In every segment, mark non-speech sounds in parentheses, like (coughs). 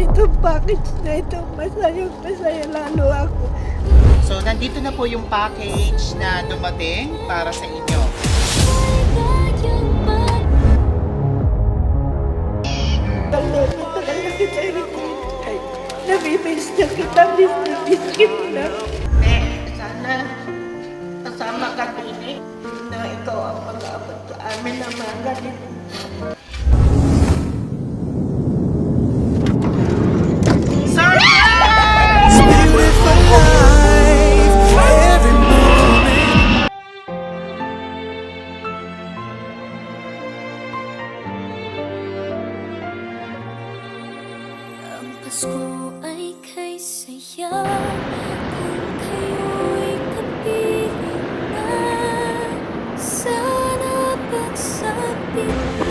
ganitong package na ito, masaya, masaya lalo ako. So, nandito na po yung package na dumating para sa inyo. Nabimiss na kita, miss na miss kita. Eh, sana kasama ka din eh, na ikaw ang pag-aabot sa amin ng mga ganito. Pasko ay kay saya Kung kayo'y kapiling na Sana pagsapit ng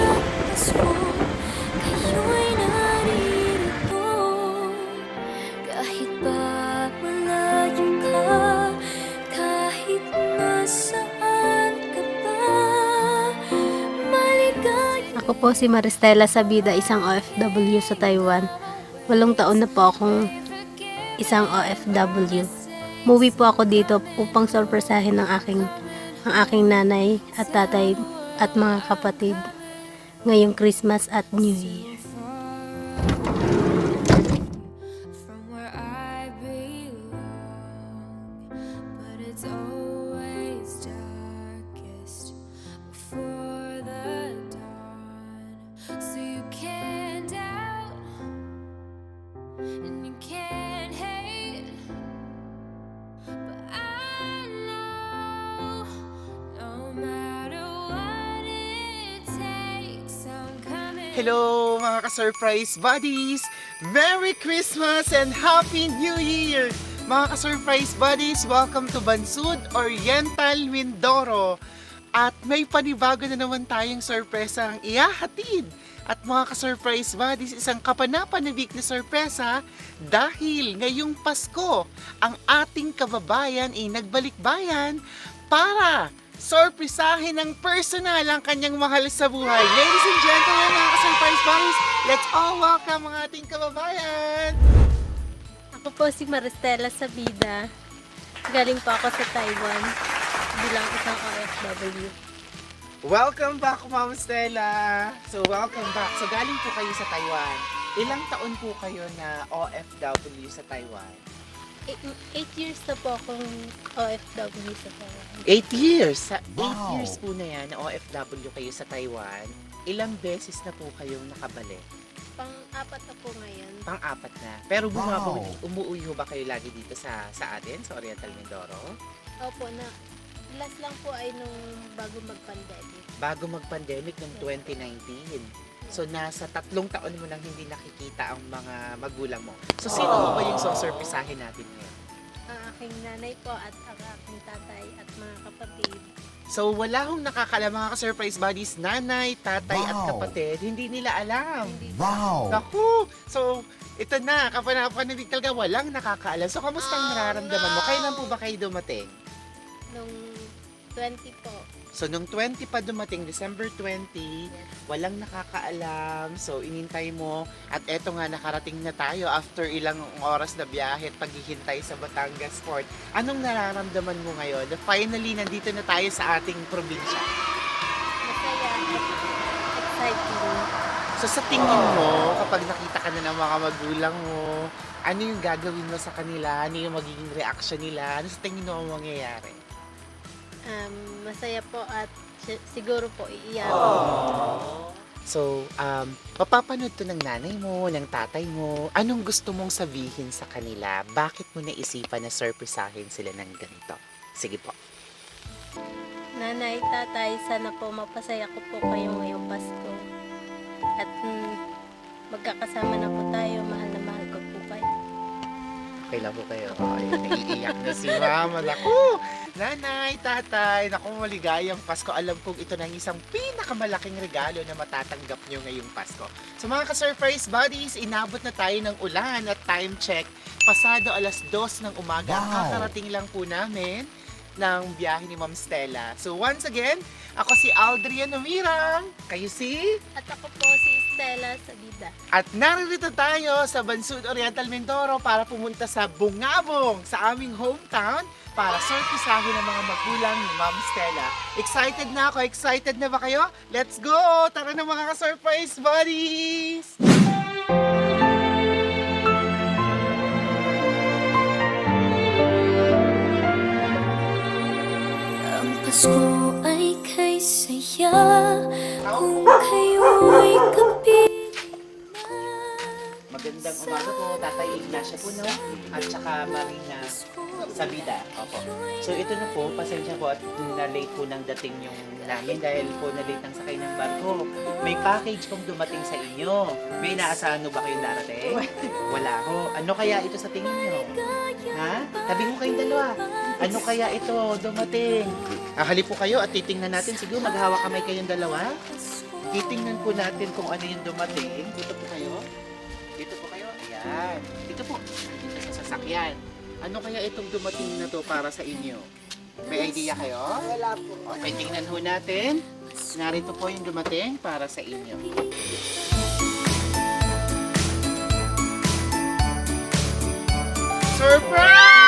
si Maristela Sabida, isang OFW sa Taiwan. Walong taon na po akong isang OFW. Muwi po ako dito upang sorpresahin ng aking, ang aking nanay at tatay at mga kapatid ngayong Christmas at New Year. Hello mga ka-surprise buddies! Merry Christmas and Happy New Year! Mga ka-surprise buddies, welcome to Bansud Oriental Mindoro. At may panibago na naman tayong sorpresa ang iyahatid. At mga ka-surprise buddies, isang kapanapanabik na sorpresa dahil ngayong Pasko, ang ating kababayan ay nagbalik bayan para sorpresahin ng personal ang kanyang mahal sa buhay. Ladies and gentlemen, mga ka-surprise buddies, let's all welcome ang ating kababayan! Ako po si Maristela Sabida. Galing po ako sa Taiwan bilang isang OFW. Welcome back, Ma'am Stella! So, welcome back. So, galing po kayo sa Taiwan. Ilang taon po kayo na OFW sa Taiwan? Eight, eight years na po akong OFW sa Taiwan. Eight years! Sa eight years po na yan na OFW kayo sa Taiwan, ilang beses na po kayong nakabalik? Pang-apat na po ngayon. Pang-apat na. Pero bumabalik, umuwi ho ba kayo lagi dito sa sa atin, sa Oriental Mindoro? Opo, na last lang po ay nung bago mag-pandemic. Bago mag-pandemic noong 2019. So, nasa tatlong taon mo nang hindi nakikita ang mga magulang mo. So, sino mo ba yung sosurpisahin natin ngayon? Ang aking nanay po at ang aking tatay at mga kapatid. So, wala hong nakakala mga ka-surprise buddies, nanay, tatay at Wow. kapatid, hindi nila alam. Hindi Wow! Naku! So, ito na, kapanapanabik talaga, walang nakakaalam. So, kamusta ang nararamdaman mo? Kailan po ba kayo dumating? nung 20 po. So, nung 20 pa dumating, December 20, walang nakakaalam. So, inintay mo. At eto nga, nakarating na tayo after ilang oras na biyahe at paghihintay sa Batangas Port. Anong nararamdaman mo ngayon? Na finally, nandito na tayo sa ating probinsya. Masaya exciting. So, sa tingin mo, kapag nakita ka na ng mga magulang mo, ano yung gagawin mo sa kanila? Ano yung magiging reaction nila? Ano sa tingin mo ang mangyayari? Um, masaya po at si- siguro po iiyak. So, um, mapapanood to ng nanay mo, ng tatay mo. Anong gusto mong sabihin sa kanila? Bakit mo naisipan na surprisahin sila ng ganito? Sige po. Nanay, tatay, sana po mapasaya ko po kayo ngayong Pasko. At mm, magkakasama na po tayo, mahal na mahal ko po kayo. Okay lang po kayo. Ay, naiiyak na si mama. Naku! Nanay, tatay, naku, maligayang Pasko. Alam kong ito na ang isang pinakamalaking regalo na matatanggap nyo ngayong Pasko. So mga ka-surprise buddies, inabot na tayo ng ulan at time check. Pasado alas dos ng umaga. Wow. kakarating lang po namin ng biyahe ni Ma'am Stella. So once again, ako si Aldrian Umirang. Kayo si... At ako po si Stella Sabida. At naririto tayo sa Bansud Oriental Mindoro para pumunta sa Bungabong sa aming hometown para sorpresahin ang mga magulang ni Ma'am Stella. Excited na ako? Excited na ba kayo? Let's go! Tara na mga ka-surprise buddies! Ang Pasko ay kay saya Kung kayo'y kapiling na Magandang umaga po, Tatay Ignacio po, no? At saka Marina Sabida. Opo. So ito na po, pasensya po at na-late po ng dating yung namin dahil po na-late ang sakay ng barko. May package pong dumating sa inyo. May inaasahan mo ba kayong darating? Wala ho. Ano kaya ito sa tingin nyo? Ha? Tabi ko kayong dalawa. Ano kaya ito dumating? Ahali po kayo at titingnan natin. Siguro maghawak kamay kayong dalawa. Titingnan po natin kung ano yung dumating. Dito po kayo. Ayan. Dito po. Dito sa sasakyan. Ano kaya itong dumating na to para sa inyo? May idea kayo? Wala po. Okay, tingnan ho natin. Narito po yung dumating para sa inyo. Surprise!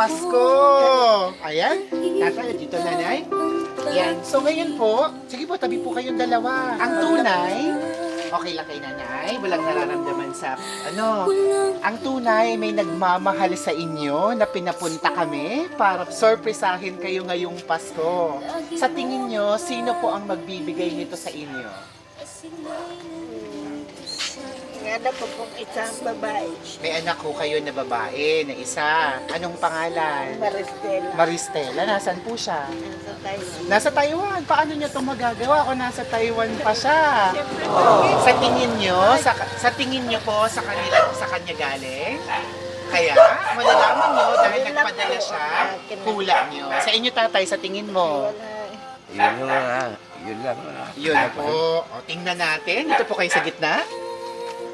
Pasko! Ayan, tatay, dito nanay. Yan. So ngayon po, sige po, tabi po kayong dalawa. Ang tunay, okay lang kay nanay, walang nararamdaman sa, ano, ang tunay may nagmamahal sa inyo na pinapunta kami para sorpresahin kayo ngayong Pasko. Sa tingin nyo, sino po ang magbibigay nito sa inyo? Na po pong isang babae. May anak ko kayo na babae, na isa. Anong pangalan? Maristela. Maristela, nasan po siya? Nasa Taiwan. Nasa Taiwan. Paano niya ito magagawa kung nasa Taiwan pa siya? Siyempre Sa tingin niyo, sa, sa tingin niyo po sa kanila sa kanya galing? Kaya, malalaman niyo dahil nagpadala siya, hula niyo. Sa inyo tatay, sa tingin mo. Yun lang. Yun lang. Yun po. O, tingnan natin. Dito po kayo sa gitna.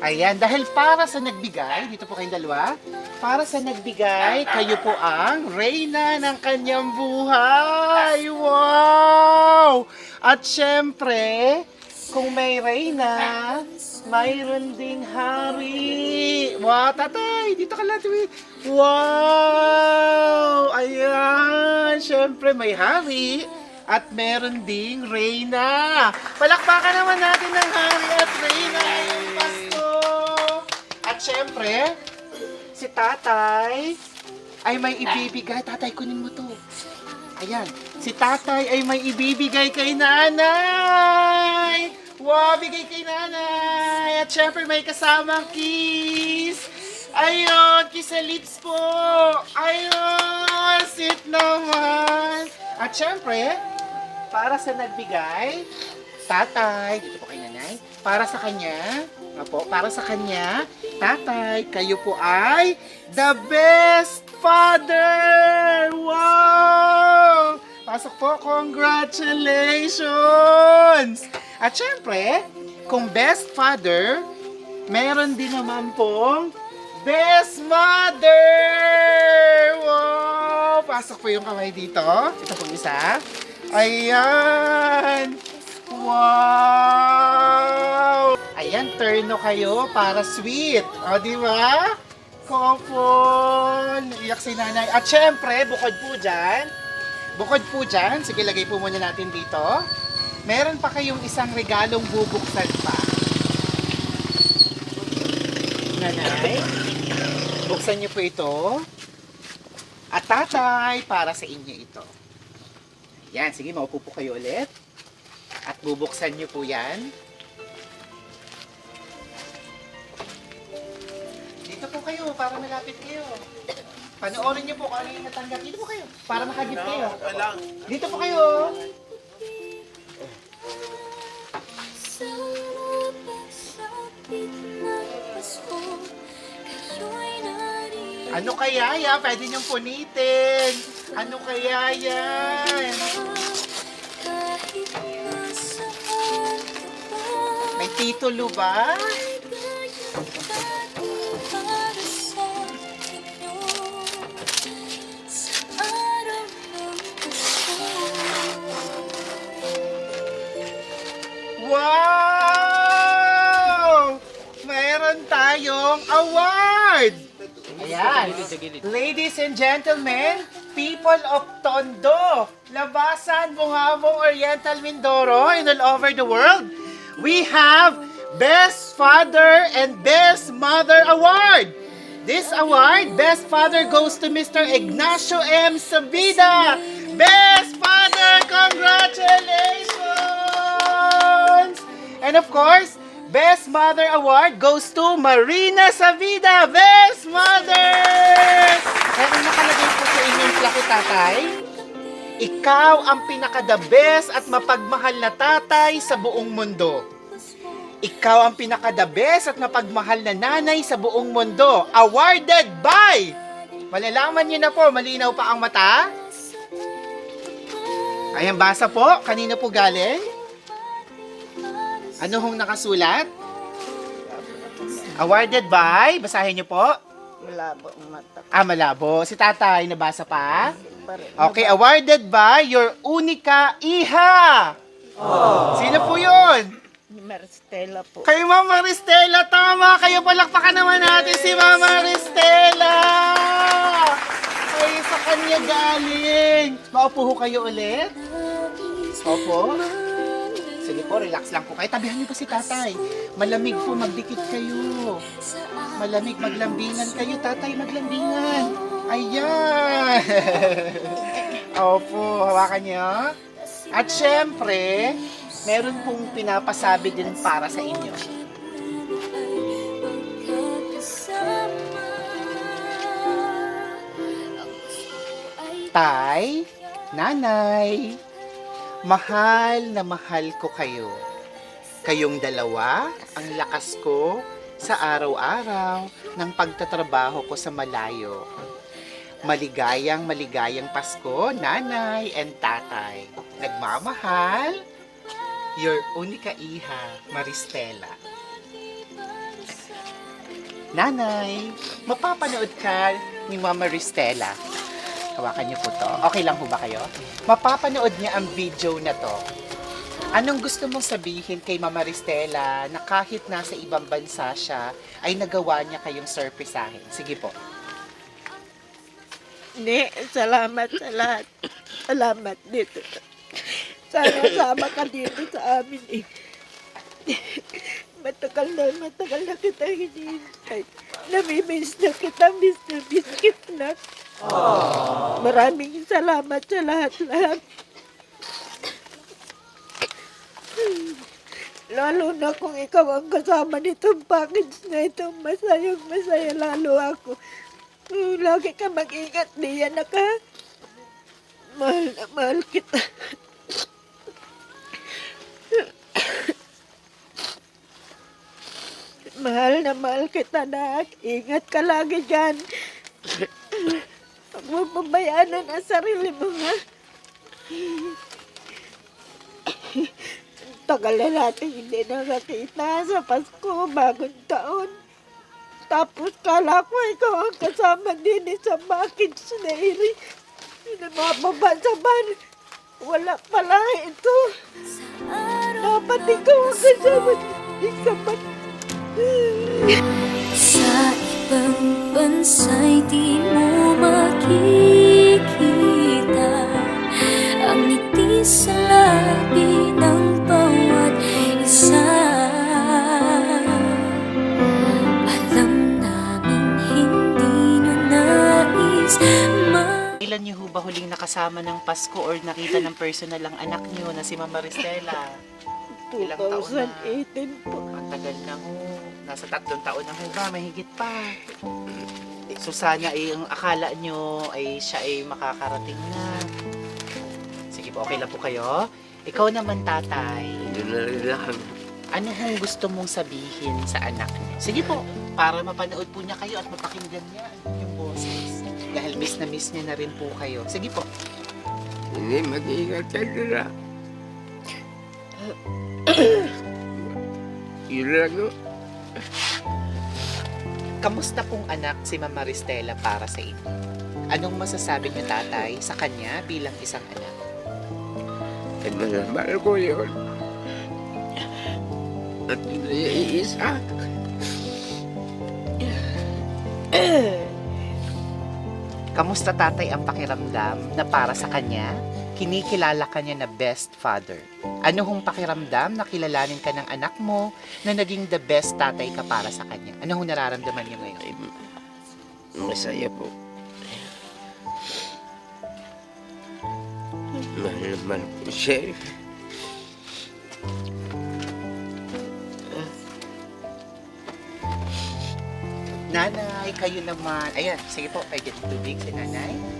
Ayan, dahil para sa nagbigay, dito po kayong dalawa, para sa nagbigay, kayo po ang reyna ng kanyang buhay. Wow! At syempre, kung may reyna, mayroon ding hari. Wow, tatay, dito ka lang. Wow! Ayan, syempre may hari. At meron ding reyna. Palakpakan naman natin ng hari at reyna syempre, si tatay ay may ibibigay. Tatay, kunin mo to. Ayan, si tatay ay may ibibigay kay nanay. Wow, bigay kay nanay. At syempre may kasamang kiss. Ayun, kiss sa lips po. Ayun, sweet naman. At syempre, para sa nagbigay, tatay, dito po kay nanay, para sa kanya, Apo, para sa kanya, tatay, kayo po ay the best father! Wow! Pasok po, congratulations! At syempre, kung best father, meron din naman pong best mother! Wow! Pasok po yung kamay dito. Ito pong isa. Ayan! Wow! Ayan, turno kayo para sweet. O, di ba? Couple! Iyak si nanay. At syempre, bukod po dyan, bukod po dyan, sige lagay po muna natin dito. Meron pa kayong isang regalong bubuksan pa. Nanay, buksan niyo po ito. At tatay, para sa inyo ito. Yan, sige, maupo po kayo ulit. At bubuksan niyo po yan. Dito po kayo, para malapit kayo. Panoorin niyo po kung ano yung natanggap. Dito po kayo, para makagip kayo. Dito po kayo. Ano kaya yan? Pwede niyong punitin. Ano kaya yan? May titulo ba? Tayong award! Ayan. Ladies and gentlemen, people of Tondo, Labasan, Bungabong, Oriental, Mindoro, and all over the world, we have Best Father and Best Mother Award. This award, Best Father, goes to Mr. Ignacio M. Sabida. Best Father, congratulations! And of course, Best Mother Award goes to Marina Savida. Best Mother! Ang nakalagay po sa inyong plaque, tatay, ikaw ang pinaka-the best at mapagmahal na tatay sa buong mundo. Ikaw ang pinaka-the best at mapagmahal na nanay sa buong mundo. Awarded by... Malalaman niyo na po, malinaw pa ang mata? Ayan, basa po. Kanino po galing? Ano hong nakasulat? Awarded by... Basahin niyo po. Malabo ang mata Ah, malabo. Si tatay, nabasa pa? Okay, awarded by your unika iha. Sino po yun? Maristela po. Kay Mama Ristela, tama! Kayo palakpakan naman natin si Mama Ristela! Ay, sa kanya galing. Maupo ho kayo ulit. Opo. Sige po, relax lang po kayo. Tabihan niyo pa si tatay. Malamig po, magdikit kayo. Malamig, maglambingan kayo. Tatay, maglambingan. Ayan. (laughs) Opo, hawakan niyo. At syempre, meron pong pinapasabi din para sa inyo. Tay, nanay, mahal na mahal ko kayo. Kayong dalawa, ang lakas ko sa araw-araw ng pagtatrabaho ko sa malayo. Maligayang maligayang Pasko, nanay and tatay. Nagmamahal, your unika iha, Maristela. Nanay, mapapanood ka ni Mama Ristela. Hawakan niyo po to. Okay lang po ba kayo? Mapapanood niya ang video na to. Anong gusto mong sabihin kay Mama Ristela na kahit nasa ibang bansa siya, ay nagawa niya kayong surprisahin? Sige po. Ne, salamat sa lahat. Salamat dito. Sana sama ka dito sa amin eh. Matagal na, matagal na kita hinihintay. Namimiss na kita, miss na miss kita. Maraming salamat sa lahat-lahat. Lalo na kung ikaw ang kasama nitong package na ito, masayang masaya lalo ako. Uh, Lagi ka mag-ingat, diyan na ka. Mahal na mahal kita. mahal na mahal kita, nak. Ingat ka lagi dyan. Huwag mo pabayaan ang sarili mo, ha? Tagal na natin hindi nakakita sa Pasko, bagong taon. Tapos kala ko ikaw ang kasama din sa package na iri. Namababa sa. Wala pala ito. Dapat ikaw ang kasama din sa van ibang di mo makikita Ang ngiti sa labi ng bawat isa Alam namin hindi nyo nais ma- Ilan niyo ho ba huling nakasama ng Pasko or nakita ng personal ang anak niyo na si Mama Ristela? Ilang taon na? 2018 po. Ang tagal na ho. Nasa tatlong taon na ho ba? Mahigit pa. So sana ay ang akala nyo ay siya ay makakarating na. Sige po, okay lang po kayo. Ikaw naman, tatay. Yun na rin lang. Ano hong gusto mong sabihin sa anak niya? Sige po, para mapanood po niya kayo at mapakinggan niya yung boses. Dahil miss na miss niya na rin po kayo. Sige po. Hindi mag-iingat ka nila. Yun lang no. Kamusta pong anak si Mama Ristela para sa inyo? Anong masasabi niyo tatay sa kanya bilang isang anak? Mahal ko yun. At naiisa. Kamusta tatay ang pakiramdam na para sa kanya, kinikilala ka niya na best father? Ano hong pakiramdam na kilalanin ka ng anak mo na naging the best tatay ka para sa kanya? Ano hong nararamdaman niyo ngayon? Ay, masaya po. Mahal na mahal ko siya. Nanay, kayo naman. Ayan, sige po, ay get tubig si nanay.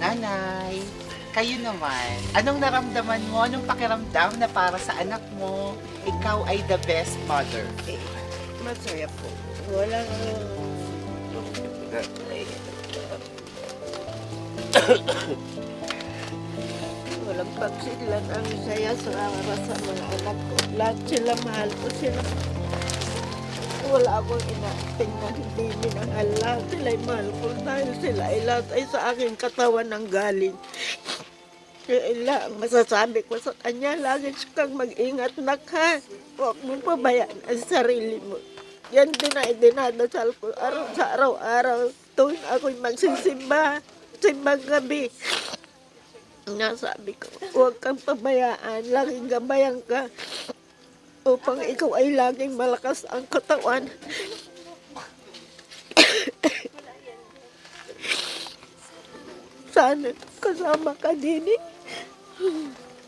Nanay, kayo naman. Anong naramdaman mo? Anong pakiramdam na para sa anak mo, ikaw ay the best mother? Eh, masaya po. Walang... (coughs) Walang pagsilan ang saya sa para sa mga anak ko. Lahat sila mahal ko sila. Wala akong inating na hindi minahal. Lahat sila'y mahal ko dahil sila ay lahat ay sa aking katawan ng galing. Kaya lang, masasabi ko sa kanya, lagi kang mag-ingat na ka. Huwag mong pabayaan ang sarili mo. Yan din ay dinadasal ko araw sa araw-araw. Tuwing ako'y magsisimba, simbang gabi. Nasabi ko, huwag kang pabayaan, laging gabayan ka upang ikaw ay laging malakas ang katawan. (coughs) Sana kasama ka din eh.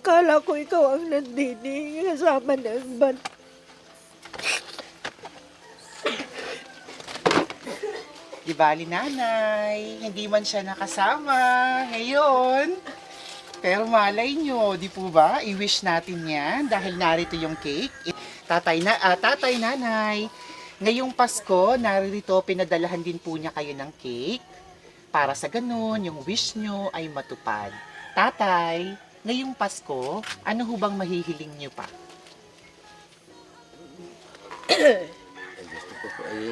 Kala ko ikaw ang nandini kasama ng ban. Di bali nanay, hindi man siya nakasama ngayon. Pero malay nyo, di po ba? I-wish natin yan dahil narito yung cake. Tatay, na, ah, tatay, nanay, ngayong Pasko, narito, pinadalahan din po niya kayo ng cake. Para sa ganun, yung wish nyo ay matupad. Tatay, ngayong Pasko, ano ho bang mahihiling nyo pa? Gusto ko po ay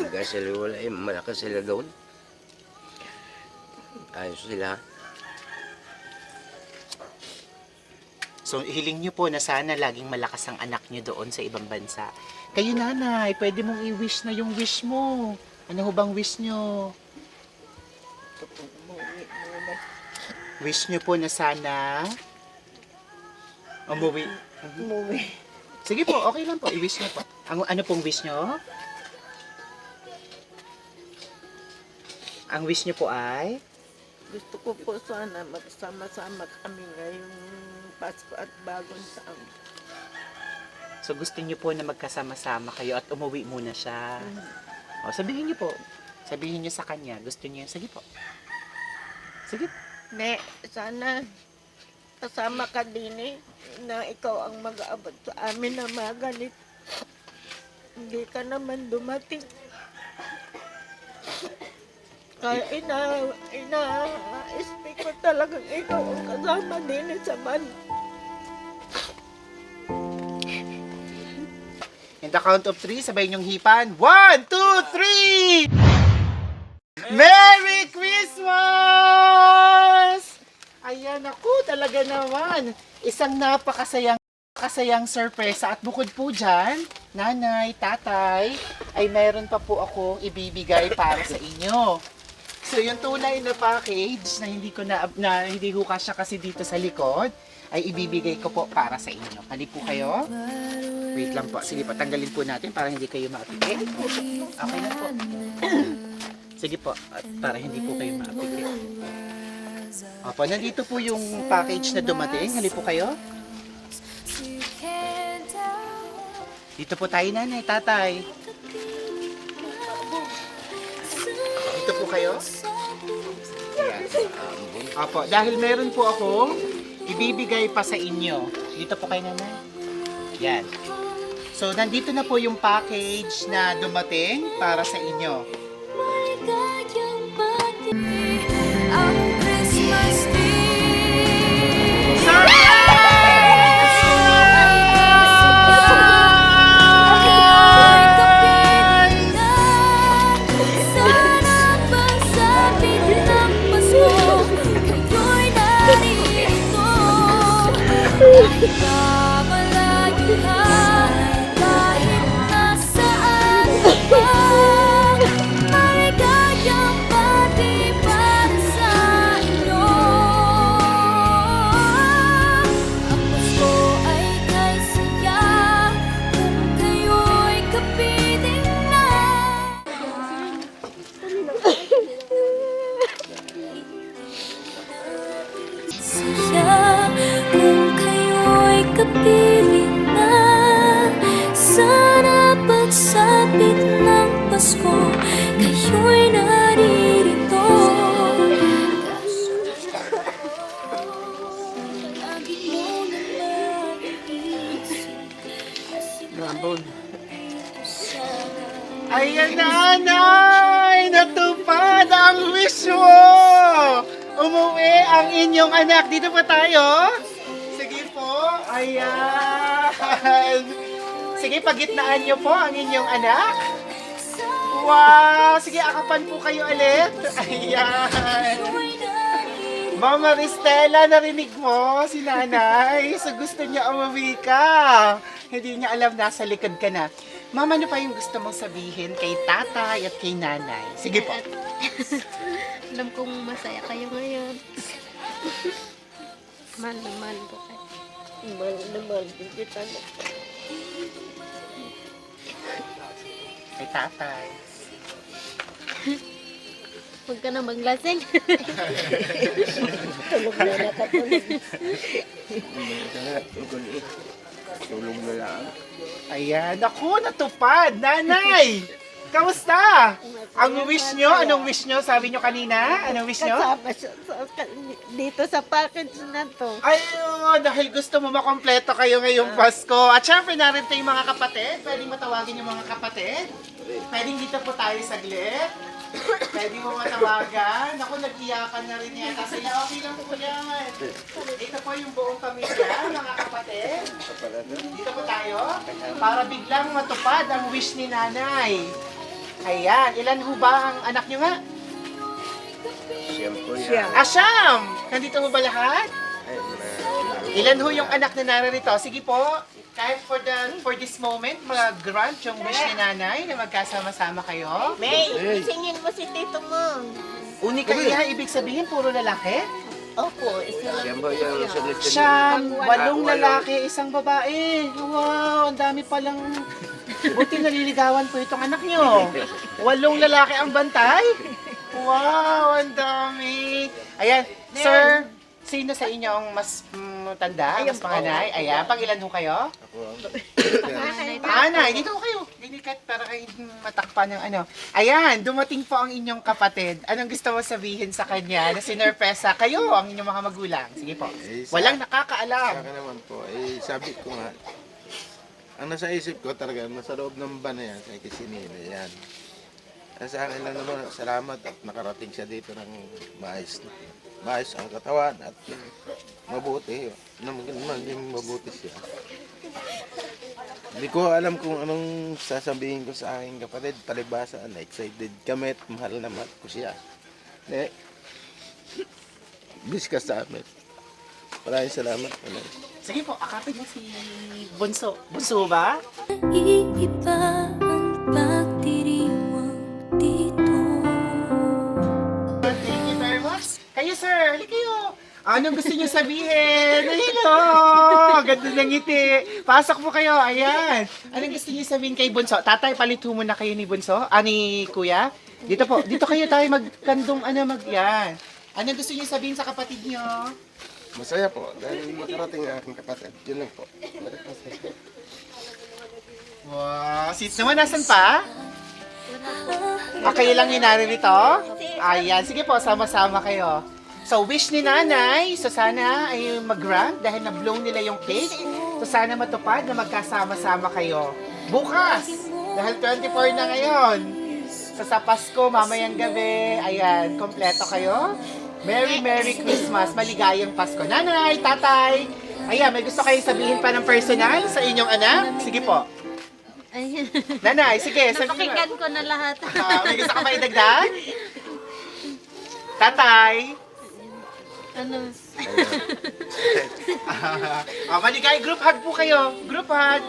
hanggang sila wala ay malakas sila doon. Ayos sila. So, hiling nyo po na sana laging malakas ang anak nyo doon sa ibang bansa. Kayo nanay, pwede mong i-wish na yung wish mo. Ano ho bang wish nyo? Wish nyo po na sana umuwi. Umuwi. Sige po, okay lang po. I-wish nyo po. Ang, ano pong wish nyo? Ang wish nyo po ay? Gusto ko po sana magsama-sama kami ngayong Pasko at bagong taon. So gusto nyo po na magkasama-sama kayo at umuwi muna siya. O, sabihin nyo po. Sabihin nyo sa kanya. Gusto yun. Sige po. Sige Ne, sana kasama ka din eh, na ikaw ang mag-aabot sa amin na mga ganit. Hindi ka naman dumating. Kaya ina, ina, expect ko talagang ikaw ang kasama din sa man. In the count of three, sabay niyong hipan. One, two, three! Merry Christmas! Ayan ako, talaga naman. Isang napakasayang kasayang sorpresa at bukod po dyan, nanay, tatay, ay meron pa po akong ibibigay para sa inyo. So yung tunay na package na hindi ko na, na hindi ko kasya kasi dito sa likod, ay ibibigay ko po para sa inyo. Hali po kayo. Wait lang po. Sige, patanggalin po natin para hindi kayo maapigil. Okay na po. (clears throat) Sige po, para hindi po kayo mapikit. Opo, nandito po yung package na dumating. Hali po kayo. Dito po tayo, nanay, tatay. Dito po kayo. Opo, dahil meron po akong ibibigay pa sa inyo. Dito po kayo, nanay. Yan. So, nandito na po yung package na dumating para sa inyo. Nanay! Natupad ang wish mo! Umuwi ang inyong anak. Dito pa tayo. Sige po. Ayan. Sige, pagitnaan niyo po ang inyong anak. Wow! Sige, akapan po kayo ulit. Ayan. Mama Ristela, narinig mo si nanay. So gusto niya umuwi ka. Hindi niya alam nasa likod ka na. Mama, ano pa yung gusto mong sabihin kay tatay at kay nanay? Sige po. (laughs) Alam kong masaya kayo ngayon. Mahal na mahal po kayo. Mahal na mahal din kita. Kay tatay. Huwag ka na maglasing. (laughs) Tulog na nakatulog. Tulog na (laughs) lang. Ayan. Ako, natupad. Nanay! (laughs) Kamusta? Ang wish nyo? Anong wish nyo? Sabi nyo kanina? Anong wish nyo? Kasama siya sa, dito sa package na to. Ay, oo, dahil gusto mo makompleto kayo ngayong Pasko. At syempre, narito yung mga kapatid. Pwedeng matawagin yung mga kapatid. Pwedeng dito po tayo saglit. Pwede mo matawagan. Ako, nag-iyakan na rin yata sila. Okay lang po yan. Ito po yung buong pamilya, mga kapatid. Dito po tayo. Para biglang matupad ang wish ni nanay. Ayan. Ilan ho ba ang anak nyo nga? Siyempre Siya. yan. Asyam! Nandito ho ba lahat? Ilan ho yung anak na narito? Sige po, kahit for the for this moment, mag-grant yung wish ni nanay na magkasama-sama kayo. May, isingin mo si tito mo. Uni kaya ibig sabihin puro lalaki? Opo, yung sunod-sunod. Siyam, walong lalaki, isang babae. Wow, ang dami palang... Buti naliligawan po itong anak nyo. Walong lalaki ang bantay? Wow, ang dami. Ayan, sir, sino sa inyo ang mas mm, tanda, mas panganay? Ayan, pang ilan ho kayo? Anay, dito kayo. Dinikat para kayo matakpan ng ano. Ayan, dumating po ang inyong kapatid. Anong gusto mo sabihin sa kanya na sinerpresa kayo, ang inyong mga magulang? Sige po. Eh, sa- Walang Sa nakakaalam. akin naman po, eh, sabi ko nga, ang nasa isip ko talaga, nasa loob ng van na yan, kay Kisinila, yan. Ang sa akin lang naman, salamat at nakarating siya dito ng maayos. Maayos ang katawan at mabuti. Na maging, maging mabuti siya. Hindi ko alam kung anong sasabihin ko sa aking kapatid. Palibasa, excited kami at mahal na mahal ko siya. Eh, bis ka sa amin. Maraming salamat. Sige po, akapin mo si Bunso. Bunso ba? Iiba ang Kayo sir, halika kayo. Anong gusto niyo sabihin? Hello! Ganda ng ngiti. Pasok po kayo. Ayan. Anong gusto niyo sabihin kay Bunso? Tatay, palito muna kayo ni Bunso. Ah, ni Kuya. Dito po, dito kayo tayo magkandong ano mag yan. Ano gusto niyo sabihin sa kapatid niyo? Masaya po dahil makarating ang aking kapatid. Yun lang po. Wow, seat naman, nasan pa? Ah, kayo lang yung naririto? Ayan, sige po, sama-sama kayo. So, wish ni nanay, so sana ay mag-grant dahil na-blow nila yung cake. So, sana matupad na magkasama-sama kayo. Bukas, dahil 24 na ngayon. So, sa Pasko, mamayang gabi, ayan, kompleto kayo. Merry, Merry Christmas, maligayang Pasko. Nanay, tatay, ayan, may gusto kayo sabihin pa ng personal sa inyong anak? Sige po. Ayun. Nanay, sige, (laughs) sabihin mo. Napakinggan ko na lahat. (laughs) Ah, may gusto ka pa idagdag? Tatay. ano? (laughs) Ah, maligay, group hug po kayo. Group hug.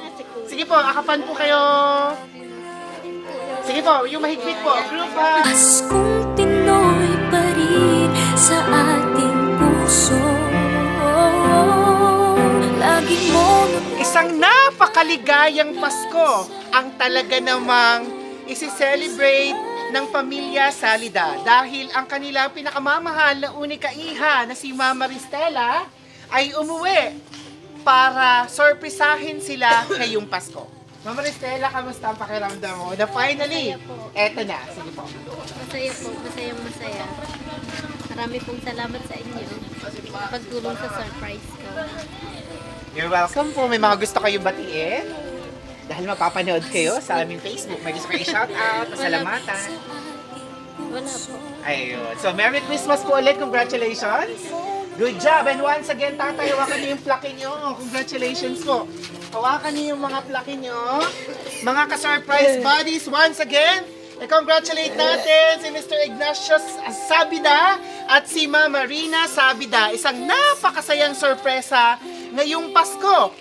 Sige po, akapan po kayo. Sige po, yung mahigpit po. Group hug. Paskong Pinoy pa rin sa ating puso Lagi mo Isang napakaligayang Pasko ang talaga namang isi-celebrate ng pamilya Salida dahil ang kanilang pinakamamahal na unika iha na si Mama Ristela ay umuwi para sorpresahin sila ngayong Pasko. Mama Ristela, kamusta ang pakiramdam mo? Na finally, eto na. Sige po. Masaya po, masayang masaya. Marami pong salamat sa inyo. Pagtulong sa surprise ko. You're welcome po. May mga gusto kayong batiin. Dahil mapapanood kayo sa aming Facebook. May gusto kayong shoutout, pasalamatan. Wala po. Ayun. So, Merry Christmas po ulit. Congratulations. Good job. And once again, tatay, hawakan niyo yung plaque niyo. Congratulations po. Hawakan niyo yung mga plaque niyo. Mga ka-surprise buddies, once again, i-congratulate natin si Mr. Ignacio Sabida at si Mama Rina Sabida. Isang napakasayang sorpresa ngayong Pasko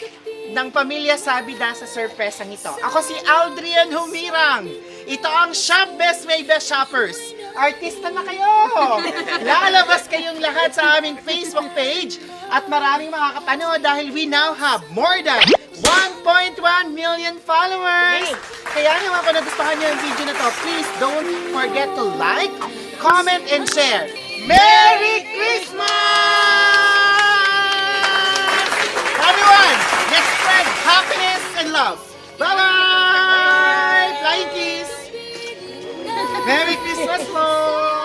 ng pamilya Sabida sa sorpresang ito. Ako si Aldrian Humirang. Ito ang Shop Best May Best Shoppers. Artista na kayo! (laughs) Lalabas kayong lahat sa aming Facebook page at maraming makakapanood dahil we now have more than 1.1 million followers! Kaya naman kung nagustuhan nyo yung video na to, please don't forget to like, comment, and share. Merry Christmas! Everyone, let's spread happiness and love. Bye-bye! Flying kiss! Merry Christmas po!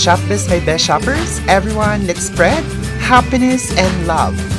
Shop Biz My Best Shoppers. Everyone, let's spread happiness and love.